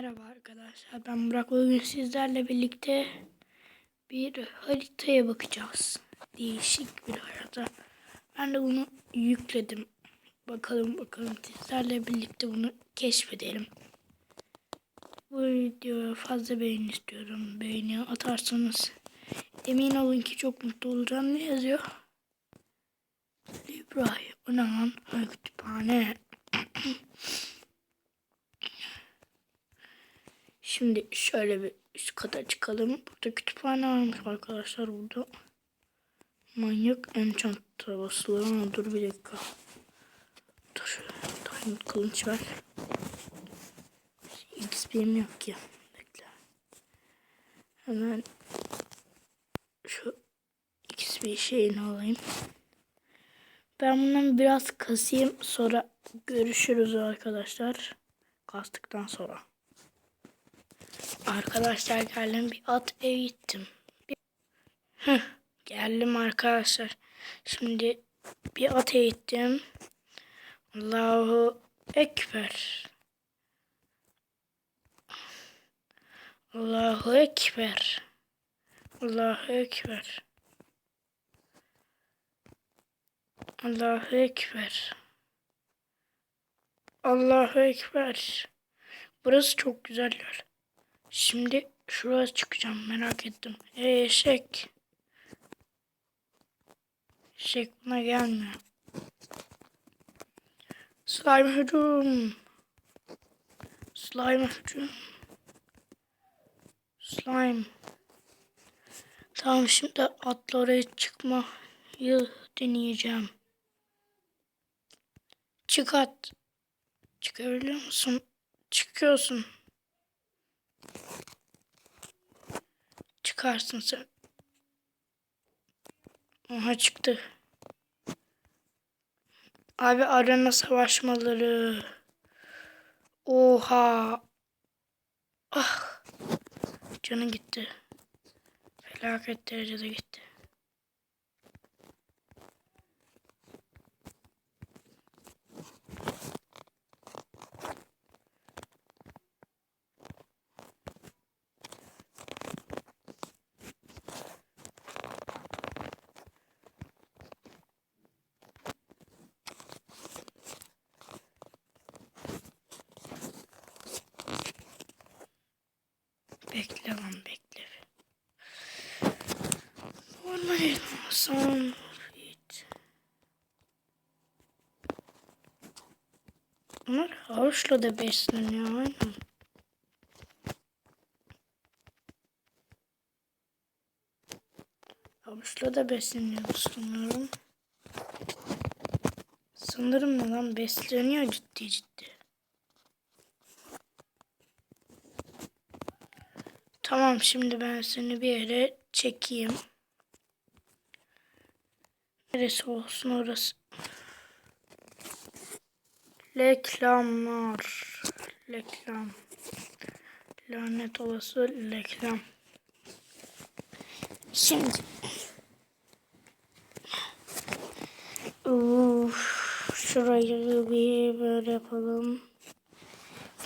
Merhaba arkadaşlar. Ben Burak. Bugün sizlerle birlikte bir haritaya bakacağız. Değişik bir harita. Ben de bunu yükledim. Bakalım bakalım sizlerle birlikte bunu keşfedelim. Bu videoya fazla beğeni istiyorum. Beğeni atarsanız emin olun ki çok mutlu olacağım. Ne yazıyor? İbrahim. O ne lan? Ay, Kütüphane. Şimdi şöyle bir üst kata çıkalım. Burada kütüphane varmış arkadaşlar burada. Manyak enchant basılır ama dur bir dakika. Dur. Diamond kılıç ver. XP'm yok ki. Bekle. Hemen şu XP şeyini alayım. Ben bundan biraz kasayım. Sonra görüşürüz arkadaşlar. Kastıktan sonra. Arkadaşlar geldim bir at eğittim. Bir... Heh, geldim arkadaşlar. Şimdi bir at eğittim. Allahu Ekber. Allahu Ekber. Allahu Ekber. Allahu Ekber. Allahu Ekber. Burası çok güzel yer. Şimdi şuraya çıkacağım merak ettim. Ey eşek. Eşek buna gelmiyor. Slime hücum. Slime hücum. Slime. Tamam şimdi atla oraya çıkmayı deneyeceğim. Çık at. Çıkabiliyor musun? Çıkıyorsun. Çıkarsın sen. Aha çıktı. Abi arena savaşmaları. Oha. Ah. Canı gitti. Felaket derecede gitti. Bekle lan bekle. Normal son fit. Bunlar havuçla da besleniyor aynen. Havuçla da besleniyor sanırım. Sanırım lan besleniyor ciddi ciddi. Tamam şimdi ben seni bir yere çekeyim. Neresi olsun orası. Reklamlar. Reklam. Lanet olası reklam. Şimdi. Uf, şurayı bir böyle yapalım.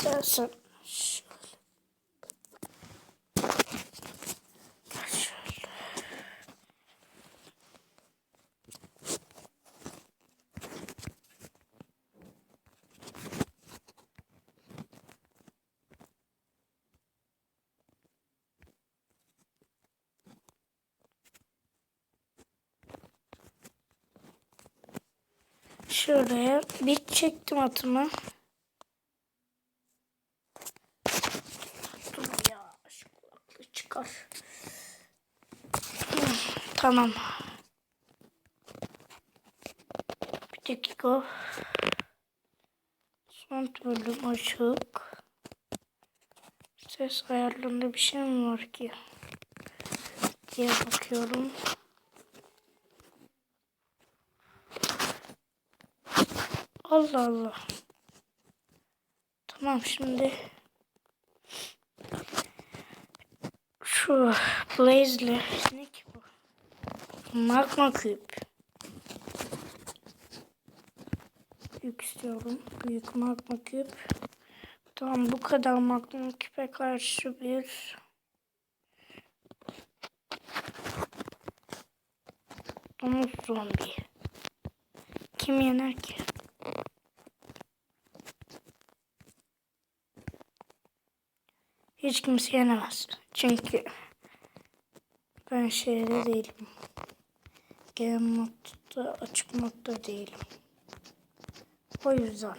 Dersen. Şuraya bir çektim atımı. Dur ya şu çıkar. Tamam. Bir dakika. Son bölüm açık. Ses ayarlarında bir şey mi var ki? diye bakıyorum. Allah Allah. Tamam şimdi şu Blaze'le ne ki bu? Magma küp. Büyük istiyorum. Büyük magma küp. Tamam bu kadar magnum küpe karşı bir domuz zombi. Kim yener ki? Hiç kimse yenemez. Çünkü ben şeyde değilim. Game modda açık modda değilim. O yüzden.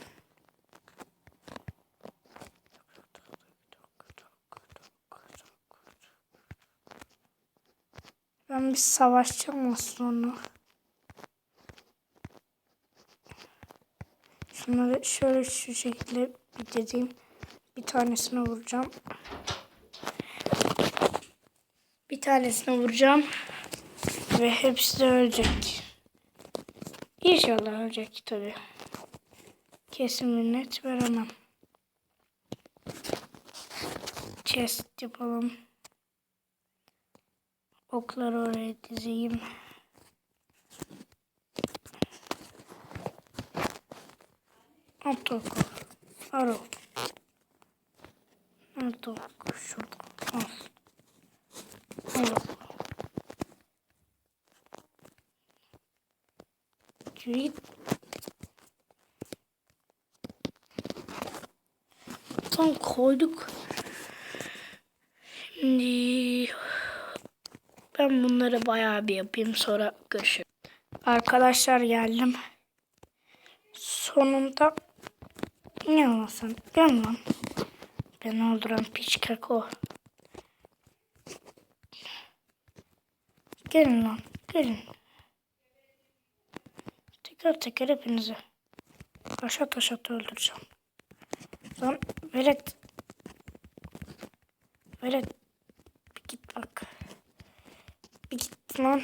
Ben bir savaşacağım az. Şunları şöyle şu şekilde bitireyim. Bir tanesine vuracağım. Bir tanesine vuracağım. Ve hepsi de ölecek. İnşallah ölecek tabi. Kesin net veremem. Chest yapalım. Okları oraya dizeyim. At oku. Ar ok. Nerede ok? Şurada. Al Git. Tam koyduk. Şimdi ben bunları bayağı bir yapayım sonra görüşürüz. Arkadaşlar geldim. Sonunda ne olmasın gel lan. Beni öldüren piç keko. Gelin lan gelin. Teker teker hepinizi taşa taşa öldüreceğim. Lan velet. Velet. Bir git bak. Bir git lan.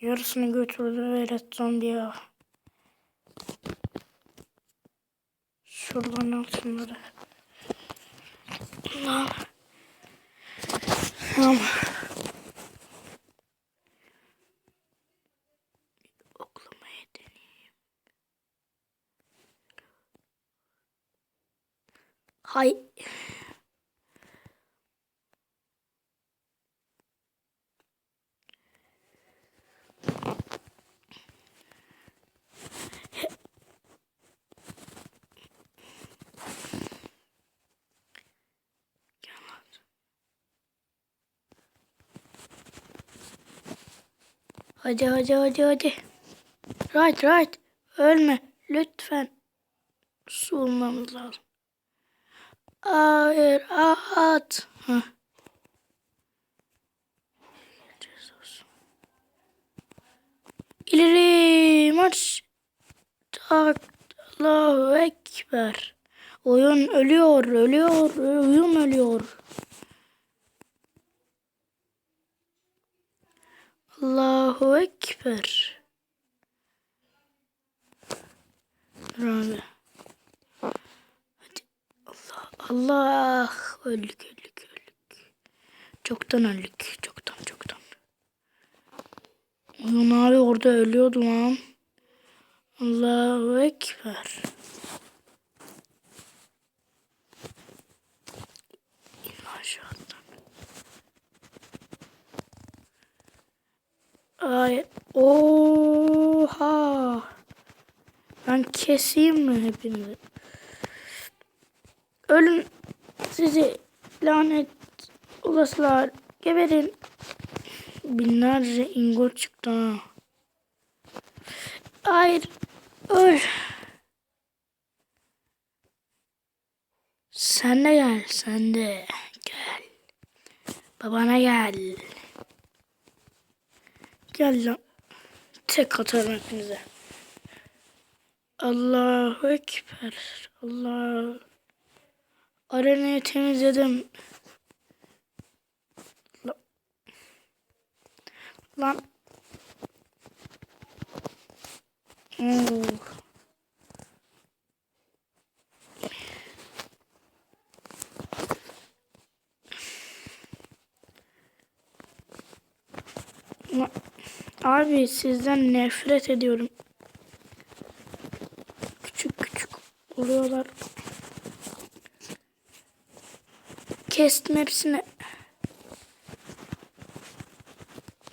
Yarısını götürdü velet zombi ya. Şuradan al şunları. Lan. Tamam. Hadi hadi hadi hadi. Right right. Ölme. Lütfen. Su olmamız lazım. Hayır at. Heh. İleri marş. Tak. Allahu Ekber. Oyun ölüyor, ölüyor, oyun ölüyor. Allahu Ekber. Allah Allah. Öldük öldük öldük. Çoktan öldük. Çoktan çoktan. Oyun abi orada ölüyordu lan. Allahu Ekber. Ay. Oha. Ben keseyim mi hepinizi? Ölün sizi lanet olasılar. Geberin. Binlerce ingot çıktı ha. Hayır. Öl. Sen de gel. Sen de gel. Babana gel. Gel lan. Tek atarım hepinize. Allahu Ekber. Allah. Arenayı temizledim. La- Lan. Oo. La- Abi sizden nefret ediyorum. Küçük küçük vuruyorlar. Kestim hepsini.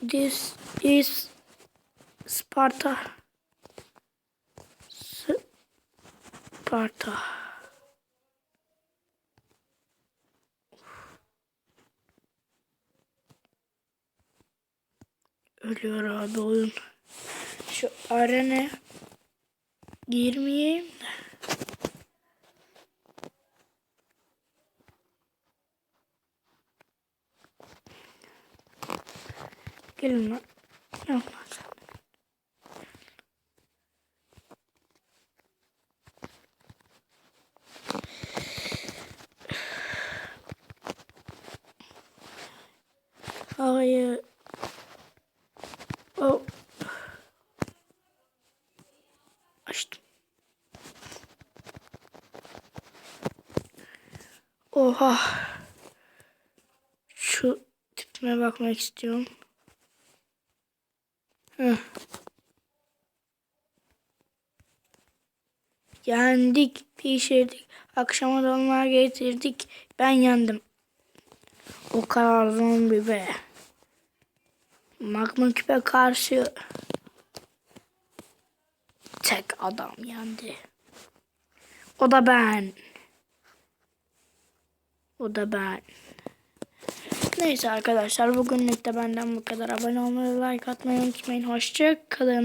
This is Sparta. Sparta. Ölüyor abi oyun. Şu arena girmeyeyim de. Gelin lan. Yok lan sen. Hayır. Oh. Açtım. Oha. Şu tipime bakmak istiyorum. Heh. Yendik, pişirdik. Akşama dolma getirdik. Ben yendim. O kadar zombi be. Magma küpe karşı tek adam yendi. O da ben. O da ben. Neyse arkadaşlar bugünlük de benden bu kadar. Abone olmayı, like atmayı unutmayın. Hoşça kalın.